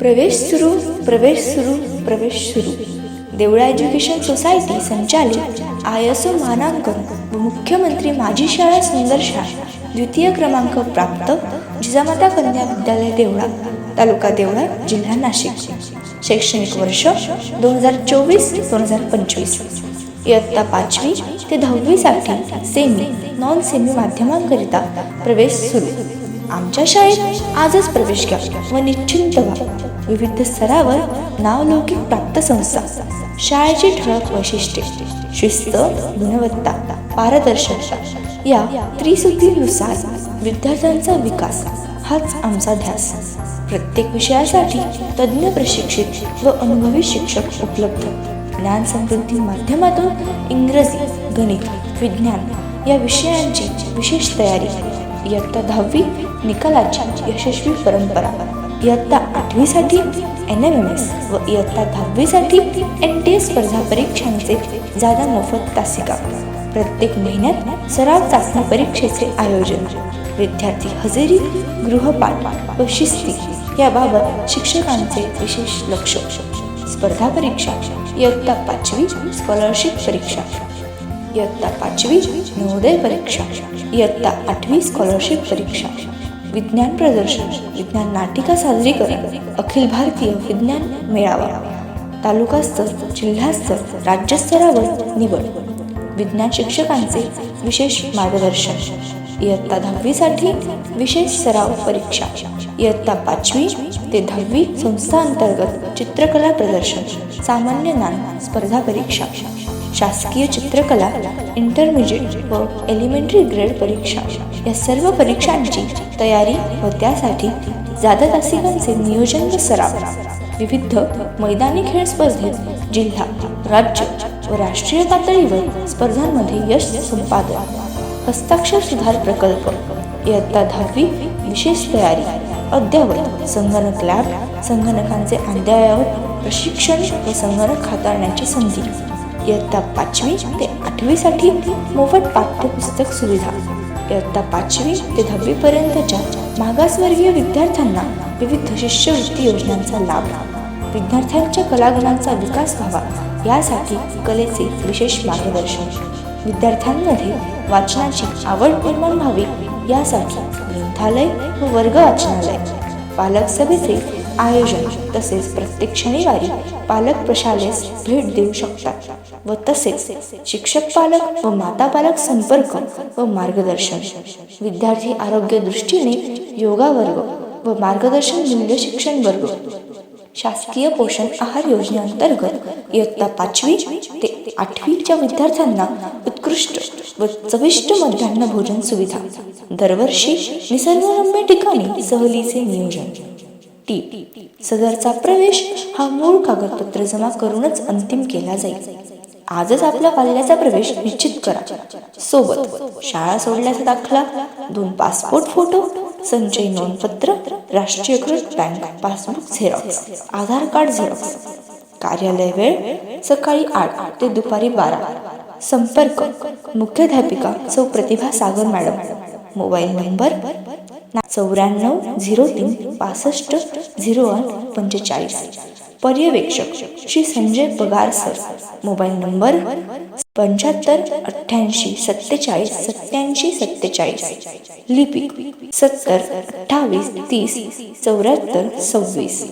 प्रवेश सुरू प्रवेश सुरू प्रवेश सुरू. देवळा एज्युकेशन सोसायटी संचालित आय एस ओ मानांकन व मुख्यमंत्री माझी शाळा सुंदर शाळा द्वितीय क्रमांक प्राप्त जिजामाता कन्या विद्यालय देवळा तालुका देवळा जिल्हा नाशिक. शैक्षणिक वर्ष दोन हजार चोवीस दोन हजार पंचवीस. इयत्ता पाचवी ते दहावीसाठी सेमी नॉन सेमी माध्यमांकरिता प्रवेश सुरू. आमच्या शाळेत आजच प्रवेश घ्या व निश्चिंत व्हा. विविध स्तरावर नावलौकिक प्राप्त संस्था शाळेची ठळक वैशिष्ट्ये शिस्त गुणवत्ता पारदर्शकता या त्रिसूत्रीनुसार विद्यार्थ्यांचा विकास हाच आमचा ध्यास. प्रत्येक विषयासाठी तज्ज्ञ प्रशिक्षित व अनुभवी शिक्षक उपलब्ध. ज्ञान समृद्धी माध्यमातून इंग्रजी गणित विज्ञान या विषयांची विशेष तयारी इयत्ता दहावी निकालाची यशस्वी परंपरा इयत्ता आठवीसाठी एन एम एम एस व इयत्ता दहावीसाठी एन टी एस स्पर्धा परीक्षांचे जादा मोफत तासिका. प्रत्येक महिन्यात सराव चाचणी परीक्षेचे आयोजन. विद्यार्थी हजेरी गृहपाठ व शिस्ती याबाबत शिक्षकांचे विशेष लक्ष. स्पर्धा परीक्षा इयत्ता पाचवी स्कॉलरशिप परीक्षा. इयत्ता पाचवी नवोदय परीक्षा इयत्ता आठवी स्कॉलरशिप परीक्षा. विज्ञान प्रदर्शन विज्ञान नाटिका साजरी सादरीकरण अखिल भारतीय विज्ञान मेळावा. तालुकास्तर जिल्हास्तर राज्यस्तरावर निवड. विज्ञान शिक्षकांचे विशेष मार्गदर्शन. इयत्ता दहावीसाठी विशेष सराव परीक्षा. इयत्ता पाचवी ते दहावी संस्थांतर्गत चित्रकला प्रदर्शन. सामान्य ज्ञान स्पर्धा परीक्षा. शासकीय चित्रकला इंटरमिजिएट व एलिमेंटरी ग्रेड परीक्षा. या सर्व परीक्षांची तयारी व त्यासाठी जादा तासिकांचे नियोजन व सराव. विविध मैदानी खेळ स्पर्धेत जिल्हा राज्य व राष्ट्रीय पातळीवर स्पर्धांमध्ये यश संपादन. हस्ताक्षर सुधार प्रकल्प. इयत्ता दहावी विशेष तयारी. अद्ययावत संगणक लॅब संगणकांचे अद्ययावत प्रशिक्षण व संगणक हाताळण्याची संधी. इयत्ता पाचवी ते आठवीसाठी मोफत पाठ्यपुस्तक सुविधा. इयत्ता पाचवी ते दहावीपर्यंतच्या मागासवर्गीय विद्यार्थ्यांना विविध शिष्यवृत्ती योजनांचा लाभ. विद्यार्थ्यांच्या कलागुणांचा विकास व्हावा यासाठी कलेचे विशेष मार्गदर्शन. विद्यार्थ्यांमध्ये वाचनाची आवड निर्माण व्हावी यासाठी ग्रंथालय व वर्ग वाचनालय पालक सभेचे आयोजन तसेच प्रत्येक शनिवारी पालक प्रशालेस भेट देऊ शकतात. व तसेच शिक्षक पालक व माता पालक संपर्क व मार्गदर्शन. विद्यार्थी आरोग्य दृष्टीने योगा वर्ग व मार्गदर्शन मूल्य शिक्षण वर्ग. शासकीय पोषण आहार योजनेअंतर्गत इयत्ता पाचवी ते आठवीच्या विद्यार्थ्यांना उत्कृष्ट व चविष्ट मध्यान्ह भोजन सुविधा. दरवर्षी निसर्गरम्य ठिकाणी सहलीचे नियोजन. टी सदरचा प्रवेश हा मूळ कागदपत्र जमा करूनच अंतिम केला जाईल. आजच आपल्या पाल्याचा प्रवेश निश्चित करा. सोबत शाळा सोडल्याचा दाखला दोन पासपोर्ट फोटो संचय नोंदपत्र राष्ट्रीयकृत bank passbook xerox Aadhaar card xerox कार्यालय वेळ सकाळी आठ ते दुपारी बारा. संपर्क मुख्याध्यापिका सौ Pratibha Sagar madam. Mobile number चौऱ्याण्णव झिरो तीन पासष्ट झिरो आठ पंचेचाळीस. पर्यवेक्षक श्री संजय पगार सर. मोबाईल नंबर पंच्याहत्तर अठ्ठ्याऐंशी सत्तेचाळीस सत्याऐंशी सत्तेचाळीस. लिपिक सत्तर अठ्ठावीस तीस चौऱ्याहत्तर सव्वीस.